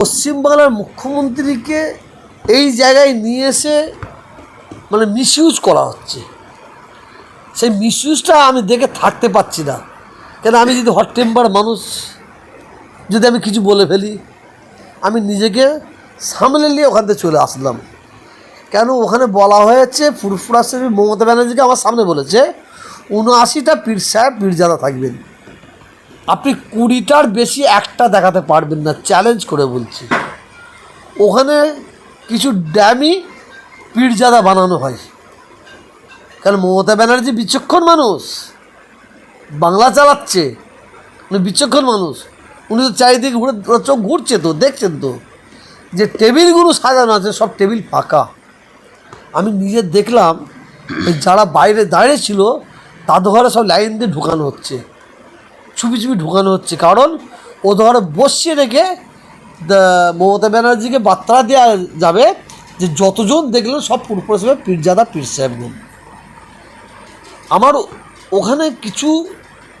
পশ্চিমবাংলার মুখ্যমন্ত্রীকে এই জায়গায় নিয়ে এসে মানে মিসইউজ করা হচ্ছে। সেই মিসইউজটা আমি দেখে থাকতে পারছি না। কেন আমি যদি হট টেম্পার মানুষ, যদি আমি কিছু বলে ফেলি, আমি নিজেকে সামলে নিয়ে ওখান থেকে চলে আসলাম। কেন ওখানে বলা হয়েছে, ফুরফুরা শরীফ মমতা ব্যানার্জিকে আমার সামনে বলেছে, উনআশিটা পীর সাহেব পীরজাদা থাকবেন। আপনি কুড়িটার বেশি একটা দেখাতে পারবেন না চ্যালেঞ্জ করে বলছি। ওখানে কিছু ড্যামি পীরজাদা বানানো হয়। কারণ মমতা ব্যানার্জি বিচক্ষণ মানুষ। বাংলা চালাচ্ছে। উনি বিচক্ষণ মানুষ। উনি তো চারিদিকে ঘুরে চোখ ঘুরছে তো, দেখছেন তো। যে টেবিলগুলো সাজানো আছে, সব টেবিল ফাঁকা। আমি নিজে দেখলাম যারা বাইরে দাঁড়িয়ে ছিল, তাদের ঘরে সব লাইন দিয়ে ঢুকানো হচ্ছে। চুপি চুপি ঢুকানো হচ্ছে। কারণ ও ধর বসিয়ে রেখে মমতা ব্যানার্জিকে বার্তা দেওয়া যাবে যে যতজন দেখলেন সব পুরপুর হিসেবে পীরজাদা পীর সাহেবগণ আমার ওখানে কিছু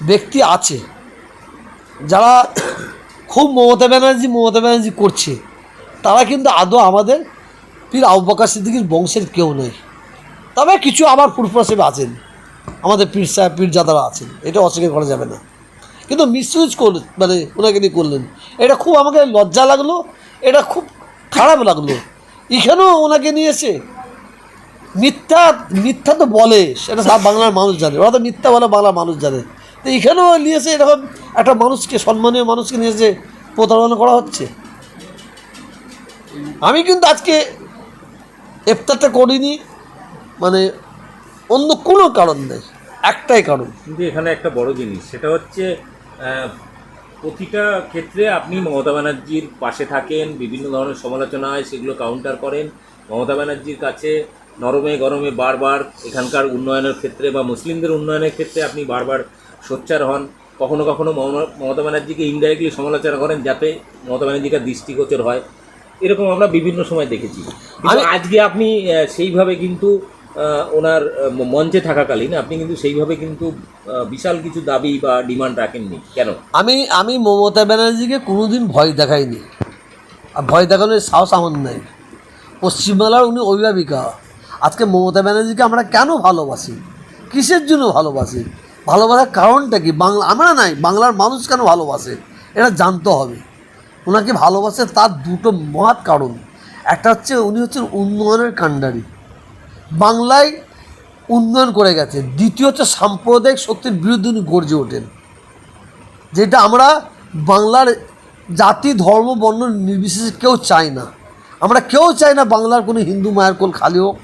ব্যক্তি আছে যারা খুব মমতা ব্যানার্জি মমতা ব্যানার্জি করছে। তারা কিন্তু আদৌ আমাদের পীর আউবাকা সিদ্দিকির বংশের কেউ নেই তবে কিছু আমার পুরপুর হিসেবে আছেন, আমাদের পীর সাহেব, পীরজাদারা আছেন। এটা অস্বীকার করা যাবে না। কিন্তু মিসইউজ কর মানে ওনাকে নিয়ে করলেন। এটা খুব আমাকে লজ্জা লাগল, এটা খুব খারাপ লাগল। এখানেও ওনাকে নিয়েছে। মিথ্যা মিথ্যা তো বলে, সেটা সব বাংলার মানুষ জানে। ওরা তো মিথ্যা বলে বাংলার মানুষ জানে। তো এখানেও নিয়েছে, এরকম একটা মানুষকে, সম্মানীয় মানুষকে নিয়েছে প্রতারণা করা হচ্ছে। আমি কিন্তু আজকে ইফতারটা করিনি মানে অন্য কোনো কারণ নেই, একটাই কারণ। কিন্তু এখানে একটা বড় জিনিস, সেটা হচ্ছে প্রতিটা ক্ষেত্রে আপনি মমতা ব্যানার্জির পাশে থাকেন বিভিন্ন ধরনের সমালোচনা হয় সেগুলো কাউন্টার করেন। মমতা ব্যানার্জির কাছে নরমে গরমে বারবার এখানকার উন্নয়নের ক্ষেত্রে বা মুসলিমদের উন্নয়নের ক্ষেত্রে আপনি বারবার সোচ্চার হন। কখনো কখনো মমতা- ব্যানার্জিকে ইনডাইরেক্টলি সমালোচনা করেন যাতে মমতা ব্যানার্জিকে দৃষ্টিগোচর হয়। এরকম আমরা বিভিন্ন সময় দেখেছি। আজকে আপনি সেইভাবে কিন্তু ওনার মঞ্চে থাকাকালীন আপনি কিন্তু সেইভাবে কিন্তু বিশাল কিছু দাবি বা ডিমান্ড রাখেননি। কেন? আমি আমি মমতা ব্যানার্জিকে কোনোদিন ভয় দেখাইনি। আর ভয় দেখানোর সাহস আমার নেই। পশ্চিমবাংলার উনি অভিভাবিকা। আজকে মমতা ব্যানার্জিকে আমরা কেন ভালোবাসি? কিসের জন্য ভালোবাসি? ভালোবাসার কারণটা কি? বাংলা, আমরা নাই, বাংলার মানুষ কেন ভালোবাসে? এটা জানতে হবে। ওনাকে ভালোবাসে তার দুটো মহৎ কারণ। একটা হচ্ছে উনি হচ্ছেন উন্নয়নের কাণ্ডারি। বাংলায় উন্নয়ন করে গেছে। দ্বিতীয় হচ্ছে সাম্প্রদায়িক শক্তির বিরুদ্ধে উনি গর্জে ওঠেন। যেটা আমরা বাংলার জাতি, ধর্ম, বর্ণ নির্বিশেষে কেউ চাই না। আমরা কেউ চাই না বাংলার কোনো হিন্দু মায়ের কোল খালি হোক,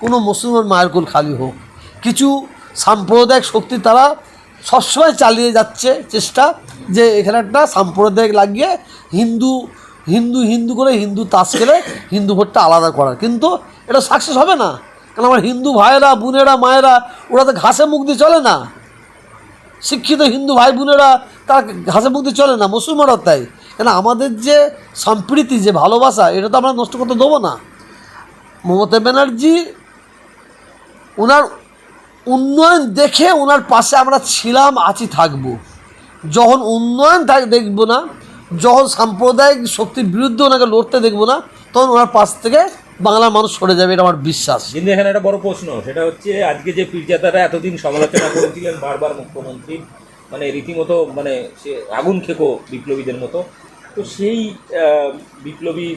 কোনো মুসলমান মায়ের কোল খালি হোক। কিছু সাম্প্রদায়িক শক্তি তারা সবসময় চালিয়ে যাচ্ছে চেষ্টা যে এখানে একটা সাম্প্রদায়িক লাগিয়ে হিন্দু হিন্দু হিন্দু করে হিন্দু তাস খেলে হিন্দু ভোটটা আলাদা করার। কিন্তু এটা সাকসেস হবে না। কারণ আমার হিন্দু ভাইয়েরা, বোনেরা, মায়েরা, ওরা তো ঘাসে মুখ দিয়ে চলে না? শিক্ষিত হিন্দু ভাই বোনেরা, তার ঘাসে মুক্তি চলে না? মুসলমানরাও তাই? কেন আমাদের যে সম্প্রীতি, যে ভালোবাসা, এটা তো আমরা নষ্ট করতে দেবো না? মমতা ব্যানার্জি, ওনার উন্নয়ন দেখে ওনার পাশে আমরা ছিলাম, আছি, থাকব। যখন উন্নয়ন দেখব না, যখন সাম্প্রদায়িক শক্তির বিরুদ্ধে ওনাকে লড়তে দেখব না, তখন ওনার পাশ থেকে বাংলার মানুষ সরে যাবে এটা আমার বিশ্বাস। কিন্তু এখানে একটা বড় প্রশ্ন সেটা হচ্ছে আজকে যে পীরজাদারা এতদিন সমালোচনা করেছিলেন বারবার মুখ্যমন্ত্রী মানে রীতিমতো মানে সে আগুন খেকো বিপ্লবীদের মতো তো সেই বিপ্লবী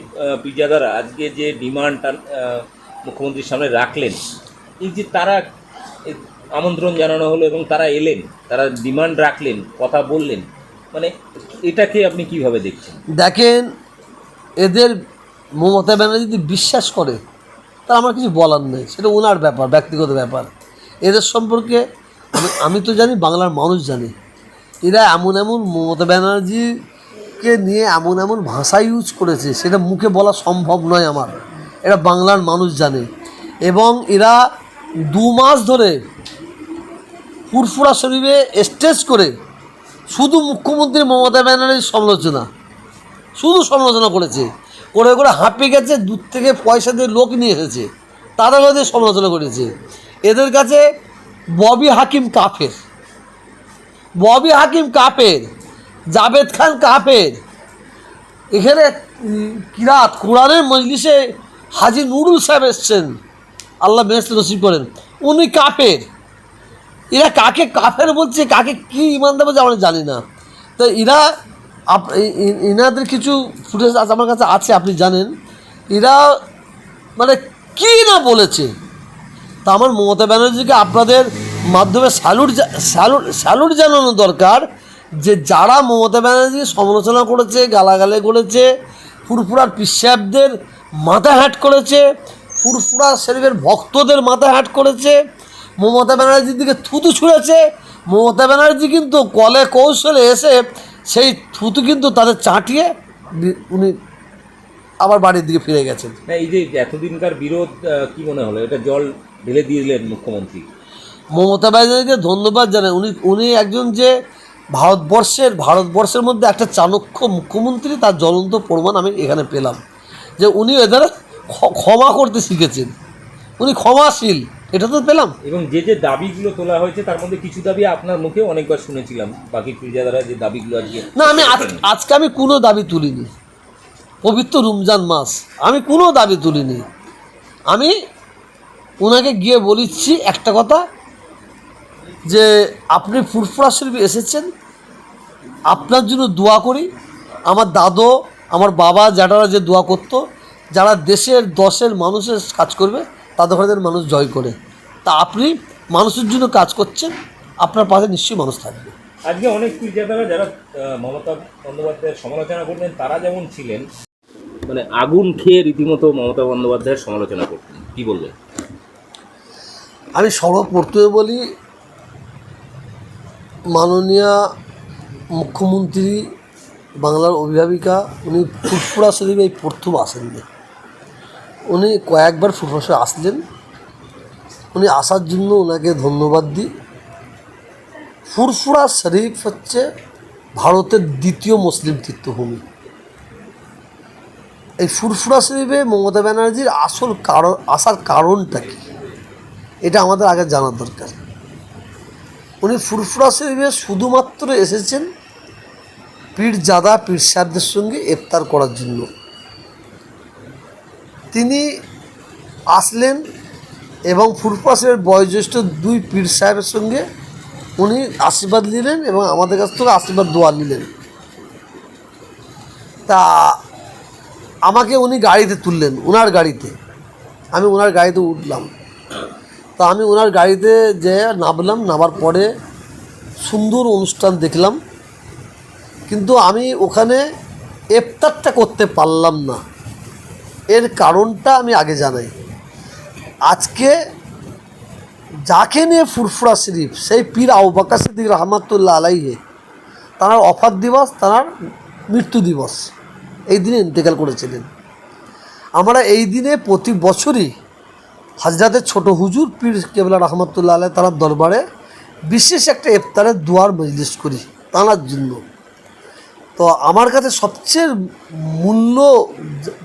পীরজাদারা আজকে যে ডিমান্ডটা মুখ্যমন্ত্রীর সামনে রাখলেন এই যে তারা আমন্ত্রণ জানানো হলো এবং তারা এলেন তারা ডিমান্ড রাখলেন কথা বললেন মানে এটাকে আপনি কীভাবে দেখছেন? দেখেন এদের মমতা ব্যানার্জি যদি বিশ্বাস করে তা আমার কিছু বলার নেই। সেটা ওনার ব্যাপার, ব্যক্তিগত ব্যাপার। এদের সম্পর্কে আমি তো জানি, বাংলার মানুষ জানি। এরা এমন এমন মমতা ব্যানার্জিকে নিয়ে এমন এমন ভাষা ইউজ করেছে, সেটা মুখে বলা সম্ভব নয় আমার। এরা বাংলার মানুষ জানে। এবং এরা দু মাস ধরে ফুরফুরা শরীফে স্টেজ করে শুধু মুখ্যমন্ত্রী মমতা ব্যানার্জির সমালোচনা, শুধু সমালোচনা করেছে। করে করে হাঁপিয়ে গেছে, দূর থেকে পয়সা দিয়ে লোক নিয়ে এসেছে। তারা ওদের সমালোচনা করেছে। এদের কাছে ববি হাকিম কাফের। ববি হাকিম কাফের, জাভেদ খান কাফের। এখানে কিরাত কোরআনের মজলিসে হাজি নুরুল সাহেব এসছেন। আল্লাহ বেহেস্ত নসিব করেন। উনি কাফের। এরা কাকে কাফের বলছে, কাকে কি ইমান দেবে আমরা জানি না। তো এরা আপ- এনাদের কিছু ফুটেজ আমার কাছে আছে, আপনি জানেন। এরা মানে কি না বলেছে? তা আমার মমতা ব্যানার্জিকে আপনাদের মাধ্যমে স্যালুট স্যালুট স্যালুট জানানো দরকার যে যারা মমতা ব্যানার্জিকে সমালোচনা করেছে, গালাগালে করেছে, ফুরফুরার পিসাবদের মাথা হ্যাট করেছে, ফুরফুরা শরীফের ভক্তদের মাথা হ্যাট করেছে, মমতা ব্যানার্জির দিকে থুতু ছুঁড়েছে। মমতা ব্যানার্জি কিন্তু কলে কৌশলে এসে সেই থুতু কিন্তু তাদের চাটিয়ে উনি আবার বাড়ির দিকে ফিরে গেছেন। এই যে এতদিনকার বিরোধ কি মনে হলো? এটা জল ঢেলে দিয়ে দিলেন মুখ্যমন্ত্রী। মমতা ব্যানার্জিকে ধন্যবাদ জানাই। উনি উনি একজন যে ভারতবর্ষের ভারতবর্ষের মধ্যে একটা চাণক্য মুখ্যমন্ত্রী তার জ্বলন্ত প্রমাণ আমি এখানে পেলাম। যে উনি এদের ক্ষমা করতে শিখেছেন। উনি ক্ষমাশীল। এটা তো পেলাম। এবং যে যে দাবিগুলো তোলা হয়েছে তার মধ্যে কিছু দাবি আপনার মুখে অনেকবার শুনেছিলাম। বাকি ফিরজাদারা যে দাবিগুলো আজকে না আমি আজ আজকে আমি কোনো দাবি তুলিনি। পবিত্র রমজান মাস। আমি কোনো দাবি তুলিনি। আমি ওনাকে গিয়ে বলিচ্ছি একটা কথা যে আপনি ফুরফুরা শরীফ এসেছেন। আপনার জন্য দোয়া করি। আমার দাদু আমার বাবা জ্যাঠারা যে দোয়া করতো যারা দেশের দশের মানুষের কাজ করবে তাদের মানুষ জয় করে। তা আপনি মানুষের জন্য কাজ করছেন আপনার পাশে নিশ্চয়ই মানুষ থাকবে। আজকে অনেক ফিরজাদারা যারা মমতা বন্দ্যোপাধ্যায়ের সমালোচনা করলেন তারা যেমন ছিলেন মানে আগুন খেয়ে রীতিমতো মমতা বন্দ্যোপাধ্যায়ের সমালোচনা করতেন। কি বলবেন আমি সর্বপ্রথমে বলি মাননীয় মুখ্যমন্ত্রী বাংলার অভিভাবিকা উনি ফুরফুরা শরীফ এই প্রথম আসেননি। উনি কয়েকবার ফুরফুরা আসলেন। উনি আসার জন্য ওনাকে ধন্যবাদ দিই। ফুরফুরা শরীফ হচ্ছে ভারতের দ্বিতীয় মুসলিম তীর্থভূমি। এই ফুরফুরা শরীফে মমতা ব্যানার্জির আসল কারণ আসার কারণটা কী? এটা আমাদের আগে জানার দরকার। উনি ফুরফুরা শরীফে শুধুমাত্র এসেছেন পীর জাদা পীর সাহেবদের সঙ্গে ইফতার করার জন্য। তিনি আসলেন এবং ফুরফুরা বয়োজ্যেষ্ঠ দুই পীর সাহেবের সঙ্গে উনি আশীর্বাদ নিলেন এবং আমাদের কাছ থেকে আশীর্বাদ, দোয়া নিলেন। তা আমাকে উনি গাড়িতে তুললেন ওনার গাড়িতে। আমি ওনার গাড়িতে উঠলাম। তা আমি ওনার গাড়িতে যে নামলাম, নামার পরে সুন্দর অনুষ্ঠান দেখলাম। কিন্তু আমি ওখানে ইফতারটা করতে পারলাম না। এর কারণটা আমি আগে জানাই। আজকে যাকে নিয়ে ফুরফুরা শরীফ, সেই পীর আউবাকা সিদ্দিক রহমাতুল্লাহ আলাইহে, তাঁর অফার দিবস, তাঁর মৃত্যু দিবস, এই দিনে ইন্তেকাল করেছিলেন। আমরা এই দিনে প্রতি বছরই হাজরাতের ছোট হুজুর পীর কেবলা রহমতুল্লাহ আলাই তার দরবারে বিশেষ একটা ইফতারের দুয়ার মজলিস করি তাঁর জন্য। তো আমার কাছে সবচেয়ে মূল্য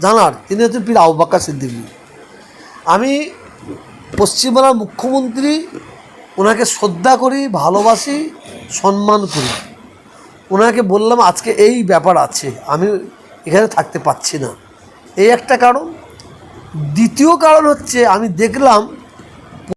জানার তিনি হচ্ছেন পীর আউবাক্কা সিদ্দিকী। আমি পশ্চিমবাংলার মুখ্যমন্ত্রী, ওনাকে শ্রদ্ধা করি, ভালোবাসি, সম্মান করি। ওনাকে বললাম, আজকে এই ব্যাপার আছে, আমি এখানে থাকতে পারছি না। এই একটা কারণ। দ্বিতীয় কারণ হচ্ছে, আমি দেখলাম